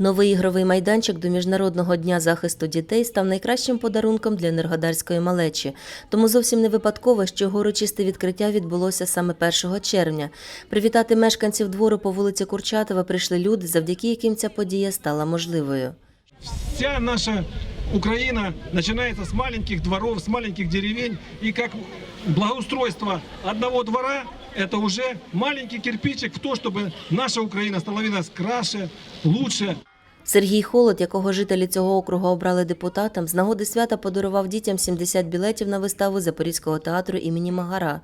Новий ігровий майданчик до Міжнародного дня захисту дітей став найкращим подарунком для енергодарської малечі. Тому зовсім не випадково, що його урочисте відкриття відбулося саме 1 червня. Привітати мешканців двору по вулиці Курчатова прийшли люди, завдяки яким ця подія стала можливою. Вся наша Украина начинается с маленьких дворов, с маленьких деревень. И как благоустройство одного двора, это уже маленький кирпичик в то, чтобы наша Украина становилась краше, лучше. Сергій Холод, якого жителі цього округу обрали депутатом, з нагоди свята подарував дітям 70 білетів на виставу Запорізького театру імені Магара.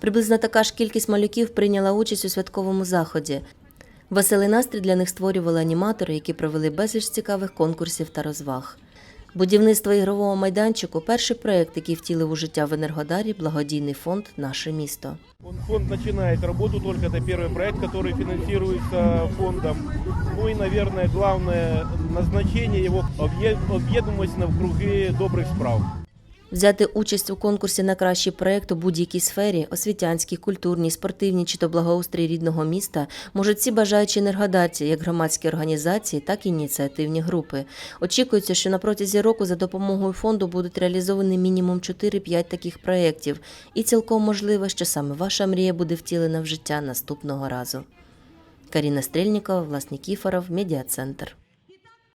Приблизно така ж кількість малюків прийняла участь у святковому заході. Веселий настрій для них створювали аніматори, які провели безліч цікавих конкурсів та розваг. Будівництво ігрового майданчику перший проєкт, який втілив у життя в Енергодарі благодійний фонд Наше місто. Он- Фонд начинает работу, только это первый проект, который финансируется фондом. Ну и, наверное, главное назначение его объе- объединилось в круги добрых справ. Взяти участь у конкурсі на кращий проєкт у будь-якій сфері освітянській, культурній, спортивній чи то благоустрій рідного міста можуть всі бажаючі енергодарці, як громадські організації, так і ініціативні групи. Очікується, що на протязі року за допомогою фонду будуть реалізовані мінімум 4-5 таких проєктів, і цілком можливо, що саме ваша мрія буде втілена в життя наступного разу. Каріна Стрельнікова, Влас Нікіфоров, Медіа Центр.